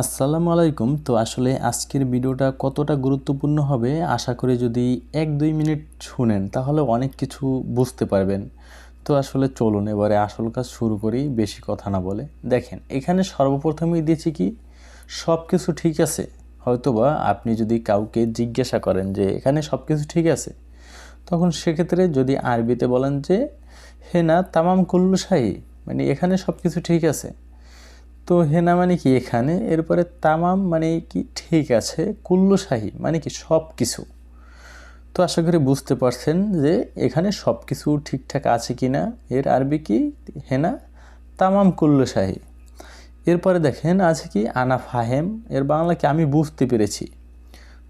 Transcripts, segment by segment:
আসসালামু আলাইকুম। তো আসলে আজকের ভিডিওটা কতটা গুরুত্বপূর্ণ হবে আশা করি যদি এক দুই মিনিট শুনেন তাহলে অনেক কিছু বুঝতে পারবেন। তো আসলে চলুন এবারে আসল কাজ শুরু করি, বেশি কথা না বলে। দেখেন, এখানে সর্বপ্রথমেই দিয়েছি কি? সব কিছু ঠিক আছে। হয়তোবা আপনি যদি কাউকে জিজ্ঞাসা করেন যে, এখানে সব কিছু ঠিক আছে? তখন সেক্ষেত্রে যদি আরবিতে বলেন যে হেনা তামাম কুল্লু শাহী মানে এখানে সব কিছু ঠিক আছে। তো হেনা মানে কি এখানে? এরপরে তামাম মানে কি ঠিক আছে কুল্লু শাহী মানে কি সব কিছু তো আশা করি বুঝতে পারছেন যে এখানে সব কিছু ঠিকঠাক আছে কি না এর আরবি কি? হেনা, তামাম কুল্লু শাহী এরপরে দেখেন আছে কি আনা ফাহেম, এর বাংলা কি আমি বুঝতে পেরেছি।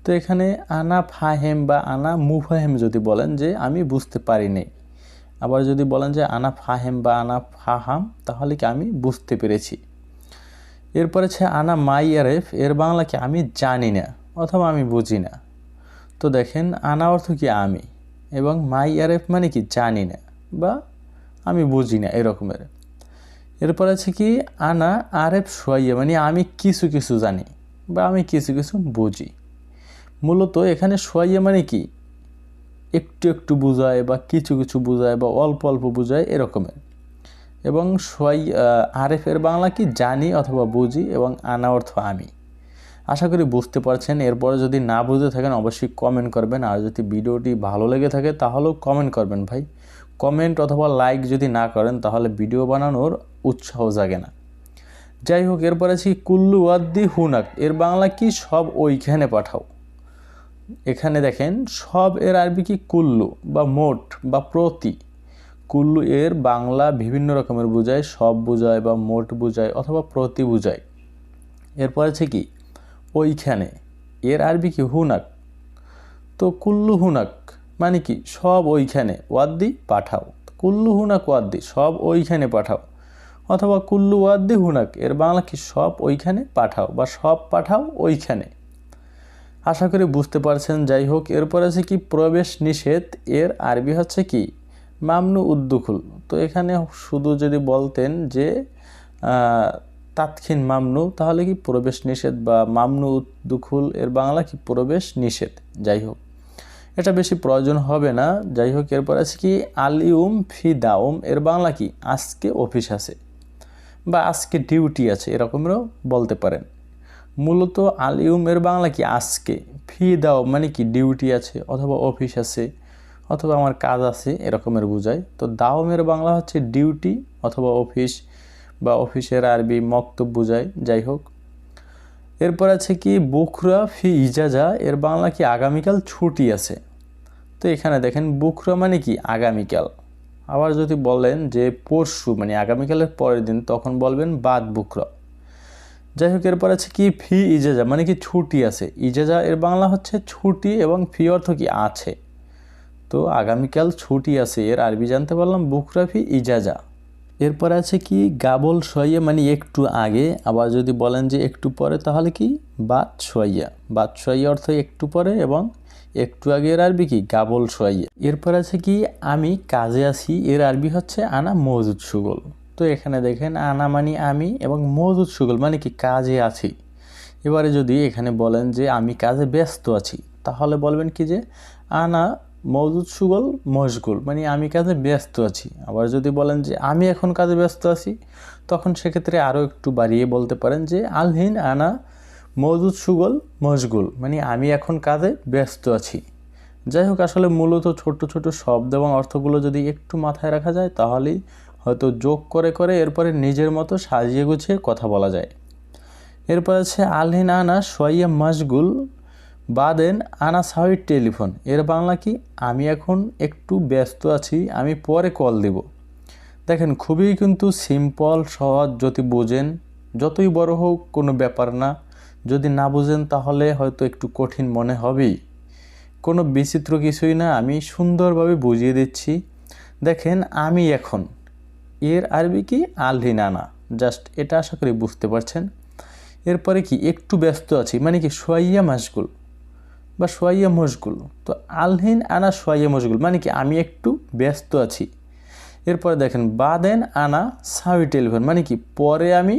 তো এখানে আনা ফাহেম বা আনা মুফাহেম যদি বলেন যে আমি বুঝতে পারিনি। আবার যদি বলেন যে আনা ফাহেম বা আনা ফাহাম, তাহলে কি আমি বুঝতে পেরেছি। এরপরে আছে আনা মাই আরেফ, এর বাংলা কি আমি জানি না অথবা আমি বুঝি না। তো দেখেন, আনা অর্থ কি আমি এবং মাই আরেফ মানে কি জানি না বা আমি বুঝি না এরকমের। এরপর আছে কি, আনা আরেফ সোয়াইয়া মানে আমি কিছু কিছু জানি বা আমি কিছু কিছু বুঝি। মূলত এখানে সোয়াইয়া মানে কি? একটু একটু বোঝায় বা কিছু কিছু বোঝায় বা অল্প অল্প বোঝায় এরকমের। এবং সোয়াই আরেফের বাংলা কি জানি অথবা বুঝি এবং আনা অর্থ আমি। আশা করি বুঝতে পারছেন। এরপরে যদি না বুঝতে থাকেন, অবশ্যই কমেন্ট করবেন। আর যদি ভিডিওটি ভালো লেগে থাকে, তাহলেও কমেন্ট করবেন ভাই। কমেন্ট অথবা লাইক যদি না করেন, তাহলে ভিডিও বানানোর উৎসাহ জাগে না। যাই হোক, এরপর আছি কুল্লু ওয়াদ্দি হুনাক। এর বাংলা কি? সব ওইখানে পাঠাও। এখানে দেখেন, সব এর আরবি কি কুল্লু বা মোট বা প্রতি। কুল্লু এর বাংলা বিভিন্ন রকমের বোঝায়, সব বোঝায় বা মোট বোঝায় অথবা প্রতি বোঝায়। এরপর আছে কি? ওইখানে। এর আরবি কি? হুনাক। তো কুল্লু হুনাক মানে কি? সব ওইখানে। ওয়াদ্দি, পাঠাও। কুল্লু হুনাক, ওয়াদ্দি, সব ওইখানে পাঠাও। অথবা কুল্লু, ওয়াদ্দি, হুনাক, এর বাংলা কি? সব ওইখানে পাঠাও বা সব পাঠাও ওইখানে। আশা করি বুঝতে পারছেন। যাই হোক, এরপর আছে কি? প্রবেশ নিষেধ। এর আরবি হচ্ছে কি? মামনু উদ্দুখুল। তো এখানে শুধু যদি বলতেন যে তাৎক্ষীন মামনু, তাহলে কি প্রবেশ নিষেধ বা মামনু উদ্দুখুল, এর বাংলা কি প্রবেশ নিষেধ? যাই হোক, এটা বেশি প্রয়োজন হবে না। যাই হোক, এরপর আছে কি আলিউম ফি দাউম এর বাংলা কি? আজকে অফিস আছে বা আজকে ডিউটি আছে এরকমেরও বলতে পারেন। মূলত আলিউম এর বাংলা কি? আজকে। ফি দাও মানে কি? ডিউটি আছে অথবা অফিস আছে। অথবা আমার কাজ আছে এরকমের বোঝায় তো দাওমের বাংলা হচ্ছে ডিউটি অথবা অফিস বা অফিসের আরবি মক্তব বোঝায় যাই হোক। এরপর আছে কি, বুখরা ফি ইজাজা, এর বাংলা কি আগামীকাল ছুটি আছে? তো এখানে দেখেন, বুখরা মানে কি আগামীকাল? আবার যদি বলেন যে পরশু মানে আগামীকালের পরের দিন, তখন বলবেন বাদ বুকরা যাই হোক, এরপর আছে কি, ফি ইজাজা মানে কি ছুটি আছে। ইজাজা এর বাংলা হচ্ছে ছুটি এবং ফি অর্থ কি আছে? তো আগামীকাল ছুটি আছে। এর আরবি জানতে পারলাম বুকরাফি ইজাজা। এরপর আছে কি, গাবল সোয়াইয়া মানে একটু আগে। আবার যদি বলেন যে একটু পরে, তাহলে কি? বাদ সোয়াইয়া বাদ সোয়াইয়া অর্থ একটু পরে এবং একটু আগে এর আরবি কি? গাবল সোয়াইয়া এরপর আছে কি, আমি কাজে আছি। এর আরবি হচ্ছে আনা মজুদ সুগল। তো এখানে দেখেন, আনা মানে আমি এবং মজুদ সুগল মানে কি? কাজে আছি। এবারে যদি এখানে বলেন যে আমি কাজে ব্যস্ত আছি, তাহলে বলবেন কি যে, আনা মজুদ সুগল, মশগুল। মানে আমি কাজে ব্যস্ত আছি। আবার যদি বলেন যে আমি এখন কাজে ব্যস্ত আছি, তখন সেক্ষেত্রে আরও একটু বাড়িয়ে বলতে পারেন যে আলহিন আনা মজুদ সুগল, মশগুল। মানে আমি এখন কাজে ব্যস্ত আছি। যাই হোক, আসলে মূলত ছোট ছোট শব্দ এবং অর্থগুলো যদি একটু মাথায় রাখা যায়, তাহলেই হয়তো যোগ করে করে এরপরে নিজের মতো সাজিয়ে গুছিয়ে কথা বলা যায়। এরপর আছে আলহিন আনা সোয়াইয়া মশগুল বাদেন আনা সাউই টেলিফোন। এর বাংলা কি? আমি এখন একটু ব্যস্ত আছি, আমি পরে কল দেব। দেখেন, খুবই কিন্তু সিম্পল, সহজ, যদি বোঝেন, যতই বড় হোক, কোনো ব্যাপার না। যদি না বোঝেন, তাহলে হয়তো একটু কঠিন মনে হবেই। কোনো বিচিত্র কিছুই না, আমি সুন্দরভাবে বুঝিয়ে দিচ্ছি। দেখেন, আমি এখন। এর আরবি কি? আলহিন আনা জাস্ট এটা আশা করি বুঝতে পারছেন। এরপরে কি? একটু ব্যস্ত আছি মানে কি? সোয়াইয়া মাসগুল বা সোয়াইয়া মশগুল। তো আলহিন আনা সোয়াইয়া মশগুল মানে কি আমি একটু ব্যস্ত আছি। এরপরে দেখেন, বাদেন আনা সাউই টেলিফোন মানে কি পরে আমি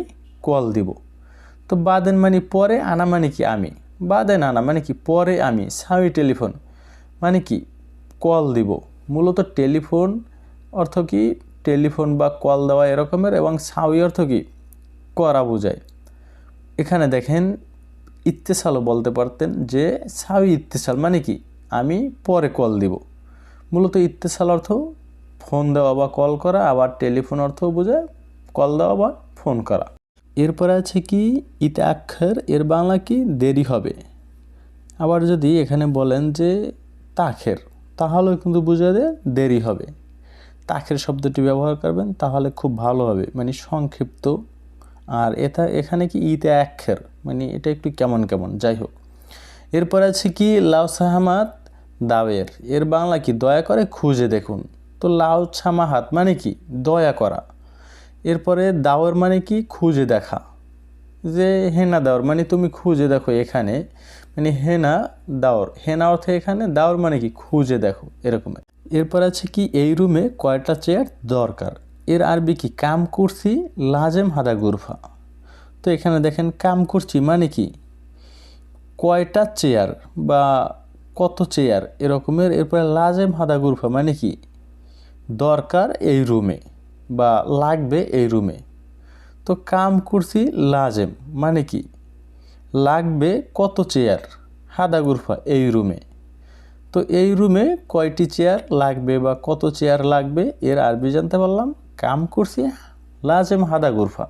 কল দিব। তো বাদেন মানে পরে, আনা মানে কি আমি। বাদেন আনা মানে কি পরে আমি সাউই টেলিফোন মানে কি কল দিব। মূলত টেলিফোন অর্থ কি? টেলিফোন বা কল দেওয়া এরকমের এবং সাউই অর্থ কি? করা বোঝায়। এখানে দেখেন ইত্তেসালও বলতে পারতেন যে সাউই ইত্তেসাল মানে কি? আমি পরে কল দিব। মূলত ইত্তেসাল অর্থ ফোন দেওয়া বা কল করা, আবার টেলিফোন অর্থও বোঝায় কল দেওয়া বা ফোন করা। এরপরে আছে কি? ইতে আক্ষর, এর বাংলা কি? দেরি হবে। আবার যদি এখানে বলেন যে তাখের তাহলেও কিন্তু বোঝা দেয় দেরি হবে। তাখের শব্দটি ব্যবহার করবেন, তাহলে খুব ভালো হবে। মানে সংক্ষিপ্ত আর এটা এখানে কি ইতে আক্ষের মানে এটা একটু কেমন কেমন? যাই হোক। এরপর আছে কি লাউ সাহামাত দাওয়ের। এর বাংলা কি? দয়া করে খুঁজে দেখুন। তো লাউ ছামাহাত মানে কি? দয়া করা। এরপরে দাওয়ার মানে কি? খুঁজে দেখা। যে হেনা দাওয়ার মানে তুমি খুঁজে দেখো এখানে। মানে হেনা দাওর। হেনা অর্থে এখানে, দাওর মানে কি? খুঁজে দেখো, এরকম। এরপর আছে কি, এই রুমে কয়টা চেয়ার দরকার? এর আরবি কি? কাম করছি লাজেম হাদা গুরফা। তো এখানে দেখেন কাম করছি মানে কি? কয়টা চেয়ার বা কত চেয়ার এরকমের, এরপরে লাজেম হাদা গুরফা মানে কি? দরকার এই রুমে বা লাগবে এই রুমে। তো কাম করছি লাজেম মানে কি? লাগবে কত চেয়ার? হাদা গুরফা এই রুমে। তো এই রুমে কয়টি চেয়ার লাগবে বা কত চেয়ার লাগবে? এর আরবি জানতে পারলাম। কাম করছি, লাজেম হাদা গুরফা।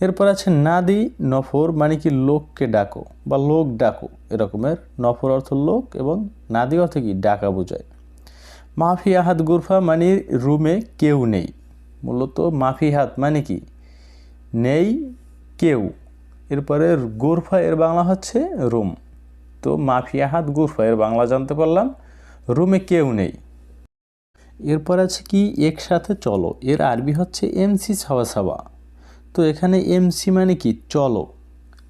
এরপর আছে নাদি নফর মানে কি লোককে ডাকো বা লোক ডাকো, এরকমের। নফর অর্থ লোক এবং নাদি অর্থ কি, ডাকা বোঝায়। মাফি আহাত গুরফা মানে রুমে কেউ নেই। মূলত মাফি হাত মানে কি, নেই কেউ। এরপরে গুরফা, এর বাংলা হচ্ছে রুম। তো মাফিয়া হাত গুরফা, এর বাংলা জানতে পারলাম, রুমে কেউ নেই। এরপর আছে কি? একসাথে চলো। এর আরবি হচ্ছে এমসি ছাওয়া ছাওয়া। তো এখানে এমসি মানে কি? চলো।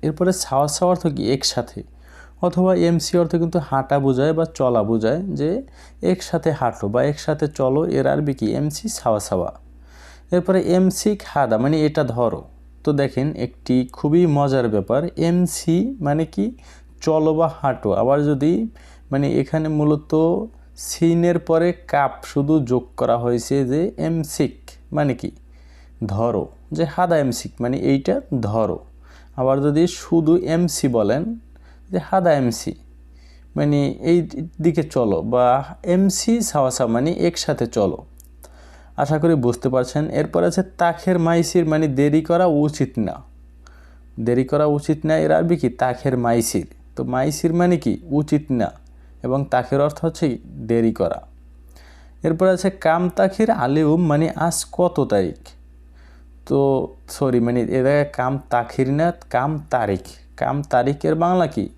এরপরে ছাওয়া ছাওয়া অর্থ কি? একসাথে অথবা এমসি অর্থ কিন্তু হাঁটা বোঝায় বা চলা বোঝায় যে একসাথে হাঁটো বা একসাথে চলো। এর আরবি কি? এমসি ছাওয়া ছাওয়া। এরপরে এমসি খাদা মানে এটা ধরো। তো দেখেন একটি খুবই মজার ব্যাপার। এমসি মানে কি? চলো বা হাঁটো। আবার যদি মানে এখানে মূলত সিনের পরে কাপ শুধু যোগ করা হয়েছে যে এমসিক মানে কি? ধরো। যে হাদা এমসিক মানে এইটা ধরো। আবার যদি শুধু এমসি বলেন, যে হাদা এমসি মানে এই দিকে চলো বা এমসি সাওয়াসা মানে একসাথে চলো। আশা করি বুঝতে পারছেন। এরপর আছে তাখের মাইসির মানে দেরি করা উচিত না। দেরি করা উচিত না, এর আরবি কি? তাখের মাইসির। তো মাইসির মানে কি? উচিত না। এবং তাখের অর্থ হচ্ছে দেরি করা। এরপর আছে, কাম তাখির আলিউম মানে আজ কত তারিখ? তো সরি মানে এরা কাম তাখির না, কাম তারিখ। কাম তারিখের বাংলা কি?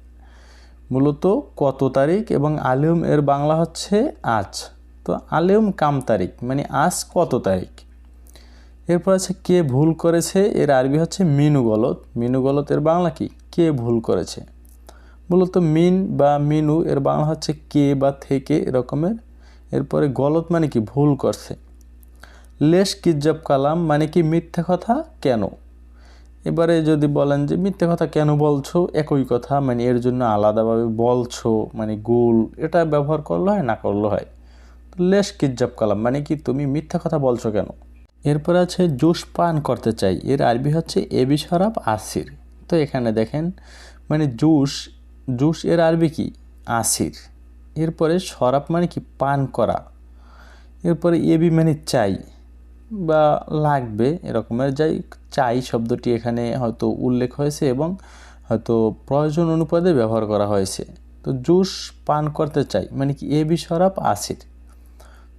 মূলত কত তারিখ এবং আলিউম এর বাংলা হচ্ছে আজ। তো আলিউম কাম তারিখ মানে আজ কত তারিখ? এরপর আছে, কে ভুল করেছে, এর আরবি হচ্ছে মিনু গলত মিনু বাংলা কি? কে ভুল করেছে? মূলত মিন বা মিনু এর বাংলা হচ্ছে কে বা থেকে এরকমের। এরপরে গলত মানে কি? ভুল করছে। লেশ কিজ্জাব কালাম মানে কি মিথ্যা কথা? কেন? এবারে যদি বলেন যে মিথ্যে কথা কেন বলছো? একই কথা মানে এর জন্য আলাদাভাবে বলছো মানে গুল, এটা ব্যবহার করলে হয়, না করলে হয়? লেশ কিজ্জাব কালাম মানে কি তুমি মিথ্যে কথা বলছো কেন? এরপর আছে জুস পান করতে চাই, এর আরবি হচ্ছে এবি শরাব আসির তো এখানে দেখেন মানে জুস জুস এর আরবি কি? আসির। এরপরে শরাব মানে কি? পান করা। এরপরে এবি মানে চাই বা লাগবে এরকমের। যাই চাই শব্দটি এখানে হয়তো উল্লেখ হয়েছে এবং হয়তো প্রয়োজন অনুপাতে ব্যবহার করা হয়েছে। তো জুস পান করতে চাই মানে কি? এবি শরাব, আসির।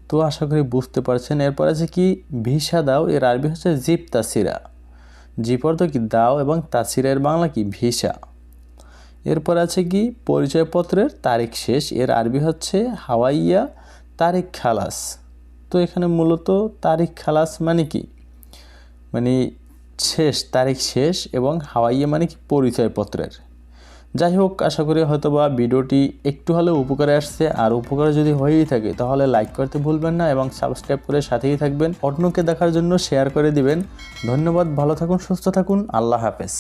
তো আশা করি বুঝতে পারছেন। এরপর আছে কি? ভিসা দাও এর আরবি হচ্ছে জিপ তাসিরা জিপ অর্থ কি? দাও এবং তাসিরা এর বাংলা কি? ভিসা। এরপর আছে কি? পরিচয়পত্রের তারিখ শেষ। এর আরবি হচ্ছে হাওয়াইয়া তারিখ খালাস। তো এখানে মূলত তারিখ খালাস মানে কি? মানে শেষ, তারিখ শেষ এবং হাওয়াইয়া মানে কি? পরিচয়পত্রের। যাই হোক, আশা করি হয়তো বা ভিডিওটি একটু হলেও উপকারে আসছে। আর উপকার যদি হয়েই থাকে, তাহলে লাইক করতে ভুলবেন না এবং সাবস্ক্রাইব করে সাথেই থাকবেন। অন্যকে দেখার জন্য শেয়ার করে দিবেন। ধন্যবাদ, ভালো থাকুন, সুস্থ থাকুন। আল্লাহ হাফেজ।